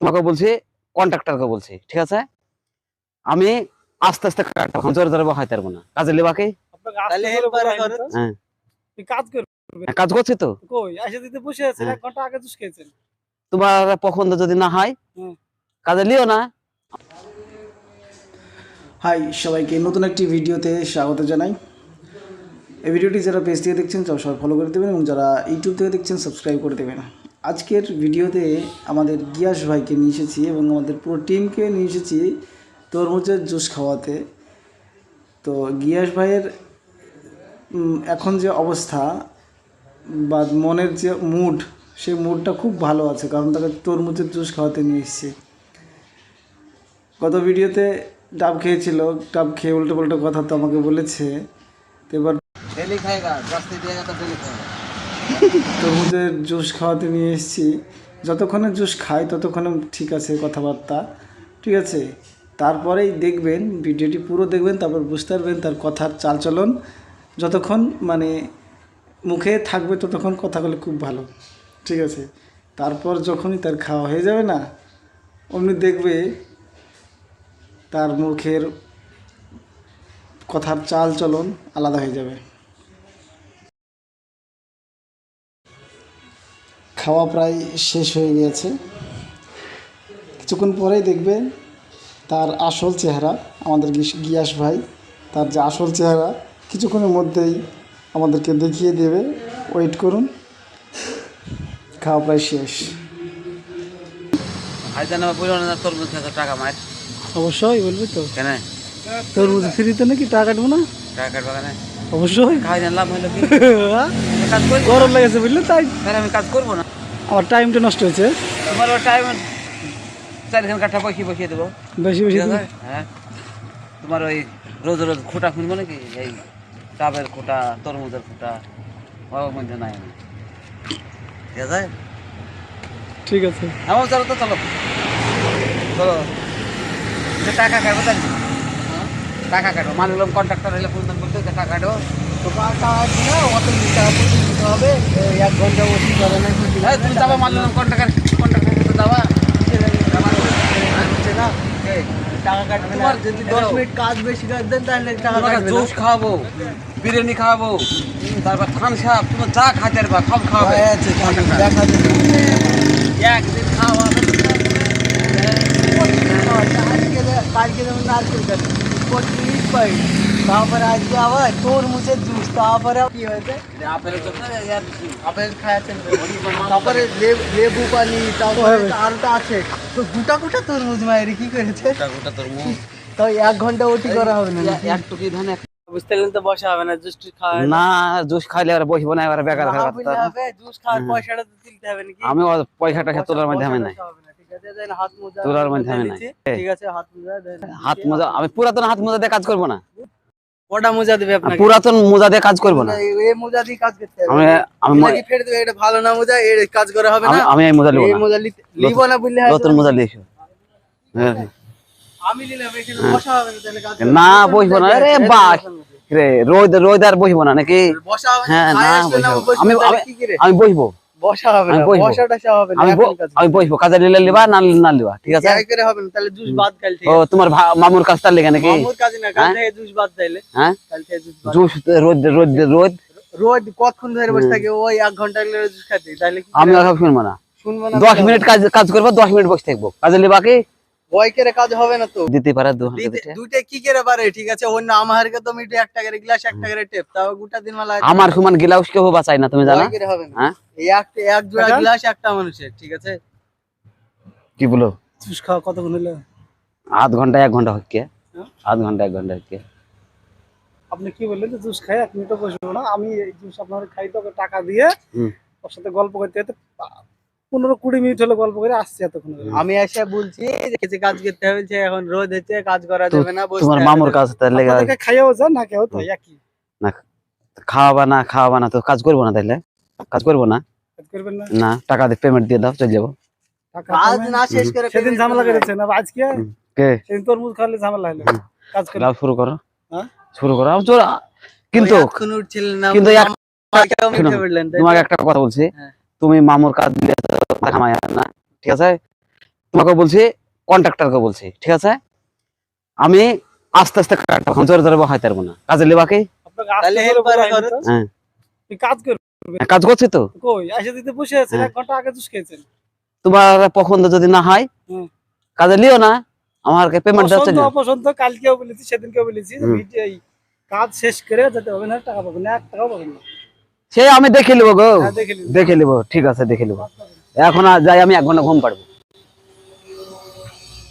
তোমাকে বলছি কন্ট্রাক্টরকে বলছি ঠিক আছে? আমি আস্তে আস্তে কাটবো জোরে জোরে বহাইতে পারব না। কাজে লেবাকে। হ্যাঁ। তুই কাজ করবে। কাজ করছি তো? কই? এসে দিতে বসে আছেন হ্যাঁ। এক ঘণ্টা আগে জুস খেয়েছেন। তোমার পছন্দ যদি না হয় কাজে লিও না। হাই সবাইকে নতুন একটি ভিডিওতে স্বাগত জানাই। এই ভিডিওটি যারা পেজ থেকে দেখছেন সবাই ফলো করে দেবেন এবং যারা ইউটিউব থেকে দেখছেন সাবস্ক্রাইব করে দেবেন। আজকের ভিডিওতে আমাদের গিয়াস ভাইকে নিয়ে এসেছি এবং আমাদের পুরো টিমকে নিয়ে এসেছি তরমুজের জুস খাওয়াতে। তো গিয়াস ভাইয়ের এখন যে অবস্থা বা মনের যে মুড সেই মুডটা খুব ভালো আছে কারণ তাকে তরমুজের জুস খাওয়াতে নিয়ে এসছে। গত ভিডিওতে ডাব খেয়েছিল, ডাব খেয়ে উল্টো পাল্টো কথা তো আমাকে বলেছে। তো এবার ডেলি খায়গা তরমুজের জুস খাওয়াতে নিয়ে এসেছি। যতক্ষণে জুস খাই, ততক্ষণে ঠিক আছে কথাবার্তা। ঠিক আছে? তারপরেই দেখবেন, ভিডিওটি পুরো দেখবেন, তারপর বুঝতে পারবেন তার কথার চালচলন। যতক্ষণ মানে মুখে থাকবে, ততক্ষণ কথাগুলো খুব ভালো। ঠিক আছে? তারপর যখনই তার খাওয়া হয়ে যাবে না, অমনি দেখবে তার মুখের কথার চাল চলন আলাদা হয়ে যাবে। খাওয়া প্রায় শেষ হয়ে গিয়েছে। কিছুক্ষণ পরেই দেখবেন তার আসল চেহারা আমাদের গিস- গিয়াস ভাই তার যে আসল চেহারা কিছুক্ষণের মধ্যেই আমাদেরকে দেখিয়ে দেবে। ওয়েট করুন খাওয়া প্রায় শেষ। টাকা মার। অবশ্যই বলবি তো। কেন? তরমুজ ফ্রিতে নাকি টাকা কাটবো না? টাকা কাটবা কেন? অবশ্যই। খাই না লাভ হলো কাজ করব গরম লেগেছে বুঝলে তাই তাহলে আমি কাজ করব না। আমার টাইমটা নষ্ট হয়েছে। তোমার টাইম চারখান কাঠা বসিয়ে বসিয়ে দেবো। বেশি বেশি হ্যাঁ। তোমার ওই রোজ রোজ খোটা খুনবো নাকি? এই ডাবের খোটা তরমুজের খোটা ওর মধ্যে নাই আমি। ঠিক আছে? ঠিক আছে। আমার চলো তো চলো। চলো। টাকা কাটবো তাই টাকা কাটবো মান নিলাম কন্ট্রাক্টর হলে ফোন করতে টাকা কাটো। টাকা দিলে অত দিতে হবে দিতে হবে এক ঘণ্টা ওষুধ না না টাকা যদি দশ মিনিট কাজ বেশি করে দেন তাহলে টাকা কাটবে জুস বিরিয়ানি খাওয়াবো তারপর থান সাপ তোমার যা খাইতে পারবা সব খাওয়াবে হয়ে আছে, খাওয়াবে কালকে যেমন নারকেল গাছ তারপরে আজকে আবার তরমুজের জুস তারপরে কি হয়েছে? আপেল খাওয়াচ্ছেন তারপরে লেবু- লেবু পানি তারপরে আরোটা আছে। তো গোটা গোটা তরমুজ মায়ের কি করেছে? গোটা গোটা তরমুজ। তো এক ঘণ্টা ওটি করা হবে না এক টুকি ধান বুঝতে তো বসা হবে না জুস খাওয়া না। জুস খাইলে আর বসবো না এবার বেকার হয়ে হবে, জুস খাওয়ার পয়সাটা তো তুলতে হবে নাকি? আমি পয়সাটা তোলার মধ্যে আমি নাই। না, ঠিক আছে দেন হাত মোজা তোলার মধ্যে নাই। ঠিক আছে হাত মোজা হাত মোজা আমি পুরাতন হাত মোজা দিয়ে কাজ করব না কটা মোজা দেবে আপনাকে পুরাতন মোজা দিয়ে কাজ করব না এই- এই মোজা দিয়ে কাজ করতে হবে আমি আমি মোজা ম- কি ফেলে দেবে এটা ভালো না মোজা এর কাজ করা হবে না আমি এই মোজা লিবো এই মোজা লিতে- না বললে নতুন মোজা লিখো হ্যাঁ। আমি নিলাম এখানে বসা হবে না তাহলে কাজ না বসবো না আরে বাস রে রোদ রোদ আর বসবো না নাকি বসা হবে না হ্যাঁ আমি? আমি বসবো বসা হবে না বসবো। বসা হবে না আমি এখন ব- কাজ আমি বসবো কাজে নিলে লিবা না না লিবা ঠিক আছে? যাই করে হবে না তাহলে জুস বাদ কাল ঠিক ও তোমার মামুর কাজ তার লেগে নাকি? মামুর কাজ না কাল হ্যাঁ? থেকে জুস বাদ দিলে হ্যাঁ? কাল থেকে জুস বাদ। জুস রোদ রোদ রোদ। রোজ কতক্ষণ ধরে বসে। থাকে? ওই এক ঘণ্টা ধরে জুস খাতে তাহলে আমি? শুনব না। শুনব না দশ মিনিট কাজ কাজ করব দশ মিনিট বসে থাকব। কাজে লিবা কি? করে কাজ হবে না তো। দিতে পারে দু দুইটা। দুইটা কি করে পারে? ঠিক আছে অন্য আমারকে তো মিটে একটা করে গ্লাস একটা করে টেপ তাও গোটা দিন মালা আমার সমান গিলাউস কেউ বাঁচাই না তুমি জানো? হবে না। হ্যাঁ? এই এক এক জোড়া গ্লাস একটা মানুষের ঠিক আছে? কি বলো? জুস খাওয়া কতক্ষণ হলো? আধ ঘণ্টা এক ঘণ্টা হচ্ছে। হ্যাঁ? আধ ঘণ্টা এক ঘণ্টা হচ্ছে। আপনি কি বললেন যে জুস খাই এক মিনিটও বসবো না। আমি এই জুস আপনার খাই তো টাকা দিয়ে হুম। ওর সাথে গল্প করতে করতে পনেরো কুড়ি মিনিট হলে গল্প করে আসছি এতক্ষণ আমি এসে বলছি যে কিছু কাজ করতে হবে যে এখন রোদ হচ্ছে কাজ করা যাবে না তোমার মামুর কাজ আপনাদেরকে খাইয়াও যান না কেউ? তো একই। না খাওয়াবা না খাওয়াবা না তো কাজ করব না তাহলে? কাজ করব না? না? না টাকা দিয়ে পেমেন্ট দিয়ে দাও চলে যাব। কাজ না শেষ করে সেদিন ঝামেলা আজকে? কে? সেদিন তরমুজ খাওয়ালে ঝামেলা হলো। কাজ করে শুরু করো। হ্যাঁ? শুরু করো। কিন্তু? তোমাকে একটা কথা বলছি। হ্যাঁ। তুমি মামুর কাজ ঘামায় না ঠিক আছে? তোমাকে বলছি কন্ট্রাক্টরকে বলছি ঠিক আছে? আমি আস্তে আস্তে কাটবো জোরে জোরে বহাইতে পারব না। কাজে লেবাকে? হ্যাঁ। এই কাজ করছি তো? কই? এসে দিতে বসে আছেন হ্যাঁ। এক ঘণ্টা আগে জুস খেয়েছেন। তোমার পছন্দ যদি না হয় কাজে লিও না আমার পেমেন্ট দিচ্ছে পছন্দ না অপছন্দ কালকেও বলেছি সেদিনকেও বলেছি। কাজ শেষ করে যেতে হবে না টাকা পাবেন না এক টাকাও পাবেন না। সে আমি দেখে নেব গো। হ্যাঁ দেখে নেব। ঠিক আছে দেখে নেব। এখন আর যাই আমি এক ঘণ্টা ঘুম পাড়বো।